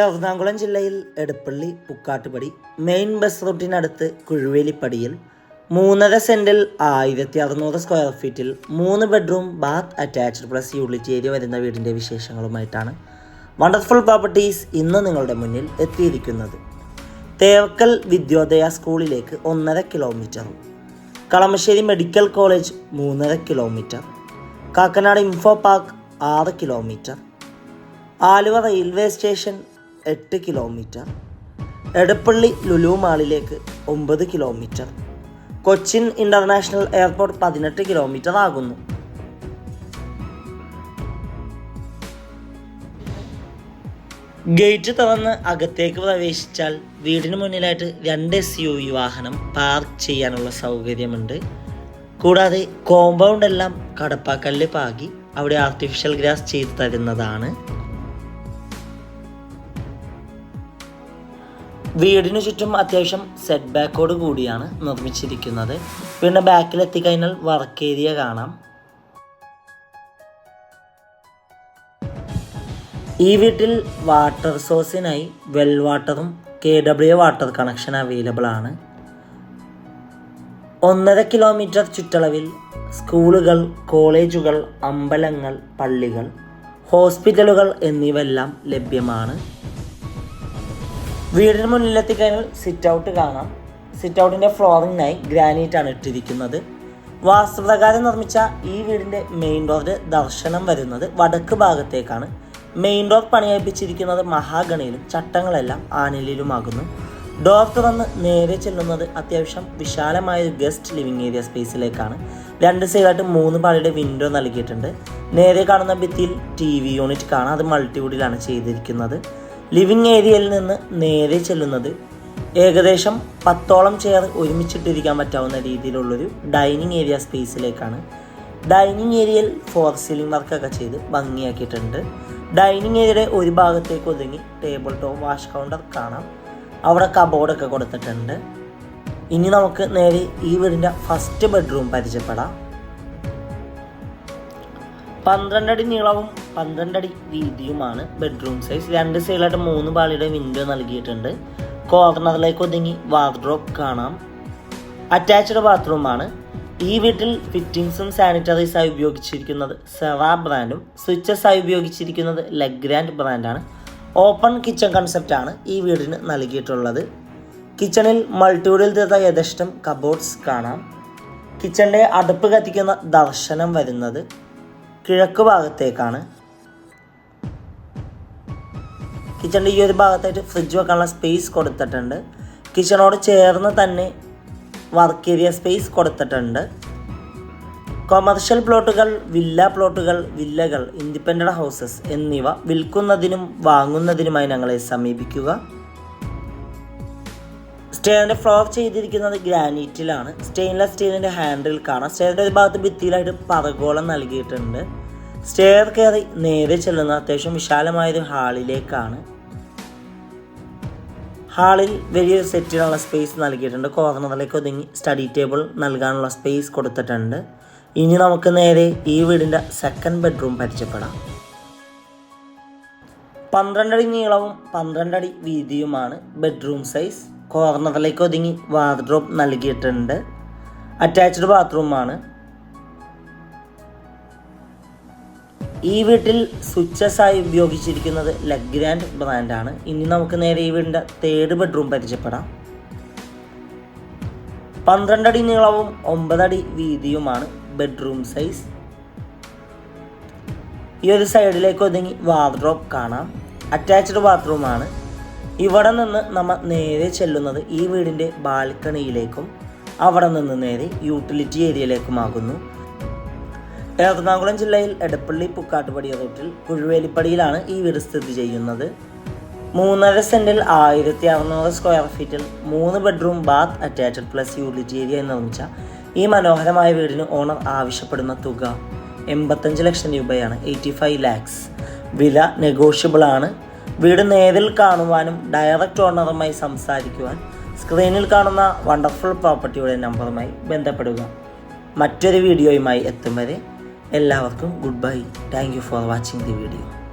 എറണാകുളം ജില്ലയിൽ Edappally Pukkattupadi main bus റൂട്ടിനടുത്ത് കുഴുവേലിപ്പടിയിൽ മൂന്നര സെന്റിൽ ആയിരത്തി അറുന്നൂറ് സ്ക്വയർ ഫീറ്റിൽ മൂന്ന് bedroom bath attached plus unit area വരുന്ന വീടിന്റെ വിശേഷങ്ങളുമായിട്ടാണ് വണ്ടർഫുൾ പ്രോപ്പർട്ടീസ് ഇന്ന് നിങ്ങളുടെ മുന്നിൽ എത്തിയിരിക്കുന്നത്. തേവക്കൽ വിദ്യോദയ സ്കൂളിലേക്ക് ഒന്നര കിലോമീറ്ററും കളമശ്ശേരി മെഡിക്കൽ കോളേജ് മൂന്നര കിലോമീറ്റർ കാക്കനാട് ഇൻഫോ പാർക്ക് ആറ് കിലോമീറ്റർ ആലുവ റെയിൽവേ സ്റ്റേഷൻ എട്ട് കിലോമീറ്റർ. എടപ്പള്ളി ലുലു മാളിലേക്ക് ഒമ്പത് കിലോമീറ്റർ. കൊച്ചിൻ ഇന്റർനാഷണൽ എയർപോർട്ട് പതിനെട്ട് കിലോമീറ്റർ ആകുന്നു. ഗേറ്റ് തുറന്ന് അകത്തേക്ക് പ്രവേശിച്ചാൽ വീടിന് മുന്നിലായിട്ട് രണ്ട് എസ് യു വി വാഹനം പാർക്ക് ചെയ്യാനുള്ള സൗകര്യമുണ്ട്. കൂടാതെ കോമ്പൗണ്ട് എല്ലാം കടപ്പാക്കല്ല് പാകി അവിടെ ആർട്ടിഫിഷ്യൽ ഗ്രാസ് ചെയ്ത് തരുന്നതാണ്. വീടിനു ചുറ്റും അത്യാവശ്യം സെറ്റ് ബാക്കോട് കൂടിയാണ് നിർമ്മിച്ചിരിക്കുന്നത്. പിന്നെ ബാക്കിൽ എത്തിക്കഴിഞ്ഞാൽ വർക്ക് ഏരിയ കാണാം. ഈ വീട്ടിൽ വാട്ടർ സോഴ്സിനായി വെൽ വാട്ടറും K W water connection available ആണ്. ഒന്നര കിലോമീറ്റർ ചുറ്റളവിൽ സ്കൂളുകൾ കോളേജുകൾ അമ്പലങ്ങൾ പള്ളികൾ ഹോസ്പിറ്റലുകൾ എന്നിവയെല്ലാം ലഭ്യമാണ്. വീടിന് മുന്നിലെത്തിക്കഴിഞ്ഞാൽ സിറ്റ് ഔട്ട് കാണാം. സിറ്റ് ഔട്ടിന്റെ ഫ്ലോറിങ്ങിനായി ഗ്രാനൈറ്റ് ആണ് ഇട്ടിരിക്കുന്നത്. വാസ്തുപ്രകാരം നിർമ്മിച്ച ഈ വീടിന്റെ മെയിൻ ഡോറിന്റെ ദർശനം വരുന്നത് വടക്ക് ഭാഗത്തേക്കാണ്. മെയിൻ ഡോർ പണിയപ്പിച്ചിരിക്കുന്നത് മഹാഗണിയിലും ചട്ടങ്ങളെല്ലാം ആനലിലുമാകുന്നു. ഡോർ തുറന്ന് നേരെ ചെല്ലുന്നത് അത്യാവശ്യം വിശാലമായ ഒരു ഗസ്റ്റ് ലിവിംഗ് ഏരിയ സ്പേസിലേക്കാണ് രണ്ട് സൈഡായിട്ട് മൂന്ന് പാളിയുടെ വിൻഡോ നൽകിയിട്ടുണ്ട്. നേരെ കാണുന്ന ഭിത്തിയിൽ ടി വി യൂണിറ്റ് കാണാം. അത് മൾട്ടിവുഡിലാണ് ചെയ്തിരിക്കുന്നത്. ലിവിംഗ് ഏരിയയിൽ നിന്ന് നേരെ ചെല്ലുന്നത് ഏകദേശം പത്തോളം ചെയർ ഒരുമിച്ചിട്ടിരിക്കാൻ പറ്റാവുന്ന രീതിയിലുള്ളൊരു ഡൈനിങ് ഏരിയ സ്പേസിലേക്കാണ്. ഡൈനിങ് ഏരിയയിൽ ഫോർ സീലിംഗ് വർക്കൊക്കെ ചെയ്ത് ഭംഗിയാക്കിയിട്ടുണ്ട്. ഡൈനിങ് ഏരിയയുടെ ഒരു ഭാഗത്തേക്ക് ഒതുങ്ങി ടേബിൾ ടോപ്പ് വാഷ് കൗണ്ടർ കാണാം. അവിടെ കബോർഡൊക്കെ കൊടുത്തിട്ടുണ്ട്. ഇനി നമുക്ക് നേരെ ഈ വീടിന്റെ ഫസ്റ്റ് ബെഡ്റൂം പരിചയപ്പെടാം. പന്ത്രണ്ടടി നീളവും പന്ത്രണ്ടടി വീതിയുമാണ് ബെഡ്റൂം സൈസ് രണ്ട് സൈഡിലായിട്ട് മൂന്ന് പാളിയുടെ വിൻഡോ നൽകിയിട്ടുണ്ട്. കോർണറിലേക്ക് ഒതുങ്ങി വാർഡ്രോബ് കാണാം. അറ്റാച്ച്ഡ് ബാത്റൂമാണ് ഈ വീട്ടിൽ ഫിറ്റിംഗ്സും സാനിറ്ററീസായി ഉപയോഗിച്ചിരിക്കുന്നത് സെറ ബ്രാൻഡും സ്വിച്ചസായി ഉപയോഗിച്ചിരിക്കുന്നത് ലെഗ്രാൻഡ് ബ്രാൻഡാണ് ഓപ്പൺ കിച്ചൺ കൺസെപ്റ്റാണ് ഈ വീടിന് നൽകിയിട്ടുള്ളത്. കിച്ചണിൽ മൾട്ടിവുഡിൽ തീർത്ത യഥേഷ്ടം കബോർഡ്സ് കാണാം. കിച്ചണിന്റെ അടുപ്പ് കത്തിക്കുന്ന ദർശനം വരുന്നത് കിഴക്ക് ഭാഗത്തേക്കാണ്. കിച്ചണിന്റെ ഈ ഒരു ഭാഗത്തായിട്ട് ഫ്രിഡ്ജ് വെക്കാനുള്ള സ്പേസ് കൊടുത്തിട്ടുണ്ട്. കിച്ചണോട് ചേർന്ന് തന്നെ വർക്ക് ഏരിയ സ്പേസ് കൊടുത്തിട്ടുണ്ട്. കൊമേർഷ്യൽ പ്ലോട്ടുകൾ വില്ല പ്ലോട്ടുകൾ വില്ലകൾ ഇൻഡിപെൻഡന്റ് ഹൗസസ് എന്നിവ വിൽക്കുന്നതിനും വാങ്ങുന്നതിനുമായി ഞങ്ങളെ സമീപിക്കുക. സ്റ്റെയറിന്റെ ഫ്ലോർ ചെയ്തിരിക്കുന്നത് ഗ്രാനൈറ്റിലാണ് സ്റ്റെയിൻലെസ് സ്റ്റീലിന്റെ ഹാൻഡിൽ കാണാം. സ്റ്റെയറിന്റെ ഒരു ഭാഗത്ത് ഭിത്തിയിലായിട്ട് പറകോളം നൽകിയിട്ടുണ്ട്. സ്റ്റെയർ കയറി നേരെ ചെല്ലുന്ന അത്യാവശ്യം വിശാലമായൊരു ഹാളിലേക്കാണ് ഹാളിൽ വലിയൊരു സെറ്റിനുള്ള സ്പേസ് നൽകിയിട്ടുണ്ട്. കോർണറിലേക്ക് ഒതുങ്ങി സ്റ്റഡി ടേബിൾ നൽകാനുള്ള സ്പേസ് കൊടുത്തിട്ടുണ്ട്. ഇനി നമുക്ക് നേരെ ഈ വീടിന്റെ സെക്കൻഡ് ബെഡ്റൂം പരിചയപ്പെടാം. പന്ത്രണ്ടടി നീളവും പന്ത്രണ്ടടി വീതിയുമാണ് ബെഡ്റൂം സൈസ് കോർണറിലേക്ക് ഒതുങ്ങി വാർഡ്രോബ് നൽകിയിട്ടുണ്ട്. അറ്റാച്ച്ഡ് ബാത്റൂമാണ് ഈ വീട്ടിൽ സ്വിച്ചസായി ഉപയോഗിച്ചിരിക്കുന്നത് ലഗ്രാൻഡ് ബ്രാൻഡാണ്. ഇനി നമുക്ക് നേരെ ഈ വീടിന്റെ തേർഡ് ബെഡ്റൂം പരിചയപ്പെടാം. പന്ത്രണ്ടടി നീളവും ഒമ്പതടി വീതിയുമാണ് ബെഡ്റൂം സൈസ്. ഈ ഒരു സൈഡിലേക്ക് ഒതുങ്ങി വാർഡ്രോബ് കാണാം. അറ്റാച്ച്ഡ് ബാത്റൂമാണ്. ഇവിടെ നിന്ന് നമ്മൾ നേരെ ചെല്ലുന്നത് ഈ വീടിന്റെ ബാൽക്കണിയിലേക്കും അവിടെ നിന്ന് നേരെ യൂട്ടിലിറ്റി ഏരിയയിലേക്കുമാകുന്നു. എറണാകുളം ജില്ലയിൽ എടപ്പള്ളി പുക്കാട്ടുപടി റൂട്ടിൽ കുഴുവേലിപ്പടിയിലാണ് ഈ വീട് സ്ഥിതി ചെയ്യുന്നത്. മൂന്നര സെന്റിൽ ആയിരത്തി അറുന്നൂറ് സ്ക്വയർ ഫീറ്റിൽ മൂന്ന് bedroom bath attached plus unit area നിർമ്മിച്ച ഈ മനോഹരമായ വീടിന് ഓണർ ആവശ്യപ്പെടുന്ന തുക എൺപത്തഞ്ച് ലക്ഷം രൂപയാണ്. Eighty five lakhs. വില നെഗോഷ്യബിൾ ആണ്. വീട് നേരിൽ കാണുവാനും ഡയറക്റ്റ് ഓണറുമായി സംസാരിക്കുവാൻ സ്ക്രീനിൽ കാണുന്ന വണ്ടർഫുൾ പ്രോപ്പർട്ടിയുടെ നമ്പറുമായി ബന്ധപ്പെടുക. മറ്റൊരു വീഡിയോയുമായി എത്തും വരെ എല്ലാവർക്കും good bye. Thank you for watching the video